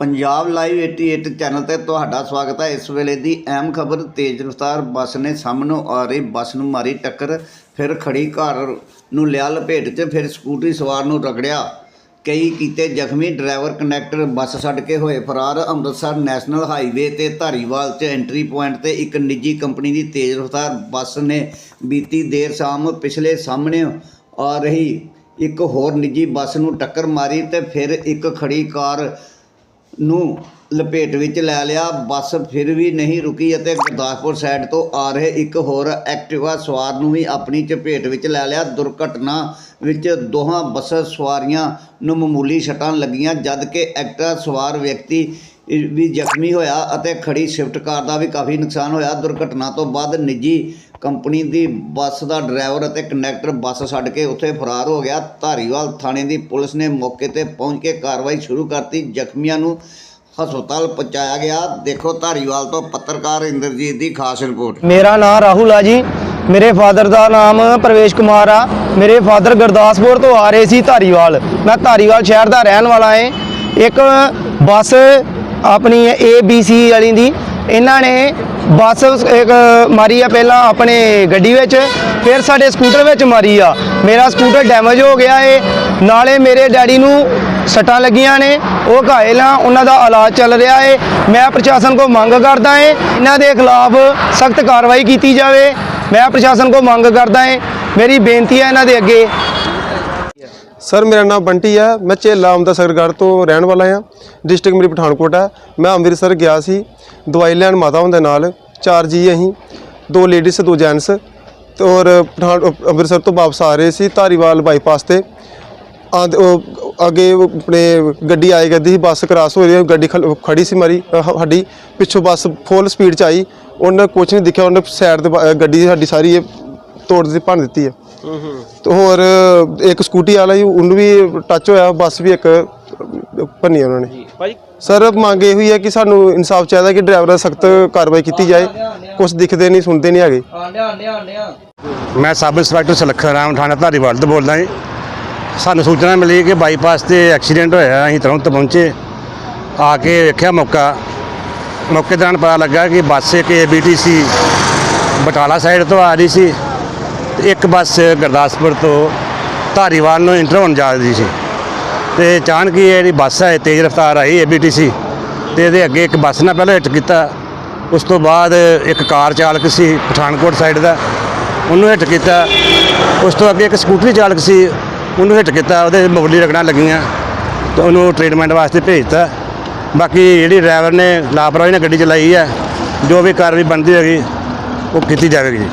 Punjab live 88 channel ਤੇ ਤੁਹਾਡਾ ਸਵਾਗਤ ਹੈ। ਇਸ ਵੇਲੇ ਦੀ ਅਹਿਮ ਖਬਰ ਤੇਜ਼ ਰਫ਼ਤਾਰ ਬੱਸ ਨੇ ਸਾਹਮਣੋਂ ਆ ਰਹੀ ਬੱਸ ਨੂੰ ਮਾਰੀ ਟੱਕਰ, ਫਿਰ ਖੜੀ ਕਾਰ ਨੂੰ ਲਿਆ ਲਪੇਟ 'ਚ, ਫਿਰ ਸਕੂਟਰੀ ਸਵਾਰ ਨੂੰ ਰਗੜਿਆ। ਕਈ ਕੀਤੇ ਜ਼ਖਮੀ ਡਰਾਈਵਰ ਕੰਡਕਟਰ ਬੱਸ ਛੱਡ ਕੇ ਹੋਏ। ਫਰਾਰ ਅੰਮ੍ਰਿਤਸਰ ਨੈਸ਼ਨਲ ਹਾਈਵੇ ਤੇ ਧਾਰੀਵਾਲ 'ਚ ਐਂਟਰੀ ਪੁਆਇੰਟ ਤੇ ਇੱਕ ਨਿੱਜੀ ਕੰਪਨੀ ਦੀ ਤੇਜ਼ ਰਫ਼ਤਾਰ ਬੱਸ ਨੇ ਬੀਤੀ ਦੇਰ ਸ਼ਾਮ ਪਿਛਲੇ ਸਾਹਮਣੇ ਆ ਰਹੀ ਇੱਕ ਹੋਰ ਨਿੱਜੀ ਬੱਸ ਨੂੰ ਟੱਕਰ ਮਾਰੀ ਤੇ ਫਿਰ ਇੱਕ ਖੜੀ ਕਾਰ ਨੂੰ ਲਪੇਟ ਵਿੱਚ ਲੈ ਲਿਆ, ਬੱਸ ਫਿਰ ਵੀ ਨਹੀਂ ਰੁਕੀ ਅਤੇ ਗੁਰਦਾਸਪੁਰ ਸਾਈਡ ਤੋਂ ਆ ਰਹੇ ਇੱਕ ਹੋਰ ਐਕਟਿਵਾ ਸਵਾਰ ਨੂੰ ਵੀ ਆਪਣੀ ਚਪੇਟ ਵਿੱਚ ਲੈ ਲਿਆ। ਦੁਰਘਟਨਾ ਵਿੱਚ ਦੋਹਾਂ ਬੱਸ ਸਵਾਰੀਆਂ ਨੂੰ ਮਾਮੂਲੀ ਸੱਟਾਂ ਲੱਗੀਆਂ, ਜਦ ਕਿ ਐਕਟਿਵਾ ਸਵਾਰ ਵਿਅਕਤੀ ਵੀ ਜ਼ਖਮੀ ਹੋਇਆ ਅਤੇ ਖੜੀ ਸ਼ਿਫਟ ਕਾਰ ਦਾ ਵੀ ਕਾਫੀ ਨੁਕਸਾਨ ਹੋਇਆ। ਦੁਰਘਟਨਾ ਤੋਂ ਬਾਅਦ ਨਿੱਜੀ ਕੰਪਨੀ ਦੀ ਬੱਸ ਦਾ ਡਰਾਈਵਰ ਅਤੇ ਕੰਡਕਟਰ ਬੱਸ ਛੱਡ ਕੇ ਉੱਥੇ ਫਰਾਰ ਹੋ ਗਿਆ। ਧਾਰੀਵਾਲ ਥਾਣੇ ਦੀ ਪੁਲਿਸ ਨੇ ਮੌਕੇ ਤੇ ਪਹੁੰਚ ਕੇ ਕਾਰਵਾਈ ਸ਼ੁਰੂ ਕਰਤੀ। ਜ਼ਖਮੀਆਂ ਨੂੰ ਹਸਪਤਾਲ ਪਹੁੰਚਾਇਆ ਗਿਆ। ਦੇਖੋ ਧਾਰੀਵਾਲ ਤੋਂ ਪੱਤਰਕਾਰ ਇੰਦਰਜੀਤ ਦੀ ਖਾਸ ਰਿਪੋਰਟ। ਮੇਰਾ ਨਾਮ ਰਾਹੁਲ ਆ ਜੀ। ਮੇਰੇ ਫਾਦਰ ਦਾ ਨਾਮ ਪ੍ਰਵੇਸ਼ ਕੁਮਾਰ ਆ। ਮੇਰੇ ਫਾਦਰ ਗੁਰਦਾਸਪੁਰ ਤੋਂ ਆ ਰਹੇ ਸੀ ਧਾਰੀਵਾਲ। ਮੈਂ ਧਾਰੀਵਾਲ ਸ਼ਹਿਰ ਦਾ ਰਹਿਣ ਵਾਲਾ ਏ। ਇੱਕ ਬੱਸ ਆਪਣੀ ਏ ਬੀ ਸੀ ਵਾਲੀ ਦੀ। ਇਹਨਾਂ ਨੇ ਬੱਸ ਇੱਕ ਮਾਰੀ ਆ ਪਹਿਲਾਂ ਆਪਣੇ ਗੱਡੀ ਵਿੱਚ, ਫਿਰ ਸਾਡੇ ਸਕੂਟਰ ਵਿੱਚ ਮਾਰੀ ਆ। ਮੇਰਾ ਸਕੂਟਰ ਡੈਮੇਜ ਹੋ ਗਿਆ ਏ। ਨਾਲੇ ਮੇਰੇ ਡੈਡੀ ਨੂੰ ਸੱਟਾਂ ਲੱਗੀਆਂ ਨੇ। ਉਹ ਘਾਇਲ ਆ, ਉਹਨਾਂ ਦਾ ਇਲਾਜ ਚੱਲ ਰਿਹਾ ਏ। ਮੈਂ ਪ੍ਰਸ਼ਾਸਨ ਕੋ ਮੰਗ ਕਰਦਾ ਏ, ਇਹਨਾਂ ਦੇ ਖਿਲਾਫ ਸਖਤ ਕਾਰਵਾਈ ਕੀਤੀ ਜਾਵੇ। ਮੈਂ ਪ੍ਰਸ਼ਾਸਨ ਕੋ ਮੰਗ ਕਰਦਾ ਏ। ਮੇਰੀ ਬੇਨਤੀ ਹੈ ਇਹਨਾਂ ਦੇ ਅੱਗੇ। ਸਰ, ਮੇਰਾ ਨਾਮ ਬੰਟੀ ਹੈ। ਮੈਂ ਝੇਲਾ ਅੰਮ੍ਰਿਤਸਰਗੜ੍ਹ ਤੋਂ ਰਹਿਣ ਵਾਲਾ ਹਾਂ। ਡਿਸਟ੍ਰਿਕਟ ਮੇਰੀ ਪਠਾਨਕੋਟ ਹੈ। ਮੈਂ ਅੰਮ੍ਰਿਤਸਰ ਗਿਆ ਸੀ। ਦਵਾਈ ਲੈਣ ਮਾਤਾ ਹੁੰਦੇ ਨਾਲ। ਚਾਰ ਜੀ ਅਸੀਂ। ਦੋ ਲੇਡੀਜ਼ ਦੋ ਜੈਂਟਸ ਤੇ ਔਰ ਪਠਾਨ, ਅੰਮ੍ਰਿਤਸਰ ਤੋਂ ਵਾਪਸ ਆ ਰਹੇ ਸੀ ਧਾਰੀਵਾਲ ਬਾਈਪਾਸ ਤੇ। ਆਂਦ ਉਹ ਅੱਗੇ ਆਪਣੇ ਗੱਡੀ ਆਏ ਕਰਦੀ ਸੀ, ਬੱਸ ਕ੍ਰਾਸ ਹੋ ਰਹੀ ਹੈ। ਗੱਡੀ ਖਲ- ਖੜੀ ਸੀ ਮਾਰੀ, ਅਹ ਸਾਡੀ। ਪਿੱਛੋਂ ਬੱਸ ਫੁੱਲ ਸਪੀਡ ਚ ਆਈ। ਉਹਨੇ ਕੁਛ ਨਹੀਂ ਦਿਖਿਆ। ਉਹਨੇ ਸਾਈਡ ਤੇ ਗੱਡੀ ਸਾਡੀ ਸਾਰੀ ਇਹ ਤੋੜ ਦਿੱਤੀ, ਭੰਨ ਦਿੱਤੀ ਹੈ। ਤੇ ਹੋਰ ਇੱਕ ਸਕੂਟੀ ਵਾਲਾ ਜੀ ਉਹਨੂੰ ਵੀ ਟੱਚ ਹੋਇਆ ਬੱਸ ਵੀ ਇੱਕ ਭੰਨੀ ਉਹਨਾਂ ਨੇ। ਭਾਜੀ? ਸਰ ਮੰਗ ਇਹ ਹੋਈ ਹੈ ਕਿ ਸਾਨੂੰ ਇਨਸਾਫ ਚਾਹੀਦਾ ਕਿ ਡਰਾਈਵਰ ਦਾ ਸਖਤ ਕਾਰਵਾਈ ਕੀਤੀ ਜਾਏ। ਕੁਝ ਦਿਖਦੇ ਨਹੀਂ ਸੁਣਦੇ ਨਹੀਂ ਹੈਗੇ। ਮੈਂ ਸਬ ਇੰਸਪੈਕਟਰ ਸੁਲੱਖਣ ਰਾਮ ਥਾਣਾ ਧਾਰੀਵਾਲ ਤੋਂ ਬੋਲਦਾ ਜੀ। ਸਾਨੂੰ ਸੂਚਨਾ ਮਿਲੀ ਕਿ ਬਾਈਪਾਸ ਤੇ ਐਕਸੀਡੈਂਟ ਹੋਇਆ ਅਸੀਂ ਤੁਰੰਤ ਪਹੁੰਚੇ। ਆ ਕੇ ਵੇਖਿਆ ਮੌਕਾ। ਮੌਕੇ ਦੌਰਾਨ ਪਤਾ ਲੱਗਾ ਕਿ ਬੱਸ ਇੱਕ ਏਬੀਟੀਸੀ ਬਟਾਲਾ ਸਾਈਡ ਤੋਂ ਆ ਰਹੀ ਸੀ। ਤੇ ਇੱਕ ਬੱਸ ਗੁਰਦਾਸਪੁਰ ਤੋਂ ਧਾਰੀਵਾਲ ਨੂੰ ਇੰਟਰ ਹੋਣ ਜਾ ਰਹੀ ਸੀ। ਤੇ ਅਚਾਨਕ ਹੀ ਇਹ ਜਿਹੜੀ ਬੱਸ ਹੈ ਤੇਜ਼ ਰਫ਼ਤਾਰ ਆਈ ਏਬੀਟੀਸੀ ਤੇ ਇਹਦੇ ਅੱਗੇ ਇੱਕ ਬੱਸ ਨਾਲ ਪਹਿਲਾਂ ਹਿੱਟ ਕੀਤਾ। ਉਸ ਤੋਂ ਬਾਅਦ ਇੱਕ ਕਾਰ ਚਾਲਕ ਸੀ, ਪਠਾਨਕੋਟ ਸਾਈਡ ਦਾ, ਉਹਨੂੰ ਹਿੱਟ ਕੀਤਾ। ਉਸ ਤੋਂ ਅੱਗੇ ਇੱਕ ਸਕੂਟਰੀ ਚਾਲਕ ਸੀ, ਉਹਨੂੰ ਹਿੱਟ ਕੀਤਾ। ਉਹਦੇ ਮੋਢੀ ਰਗੜਾਂ ਲੱਗੀਆਂ, ਤੇ ਉਹਨੂੰ ਟ੍ਰੀਟਮੈਂਟ ਵਾਸਤੇ ਭੇਜਤਾ ਬਾਕੀ ਜਿਹੜੀ ਡਰਾਈਵਰ ਨੇ ਲਾਪਰਵਾਹੀ ਨਾਲ ਗੱਡੀ ਚਲਾਈ ਹੈ ਜੋ ਵੀ ਕਾਰਵਾਈ ਬਣਦੀ ਹੋਗੀ, ਉਹ ਕੀਤੀ ਜਾਵੇਗੀ ਜੀ।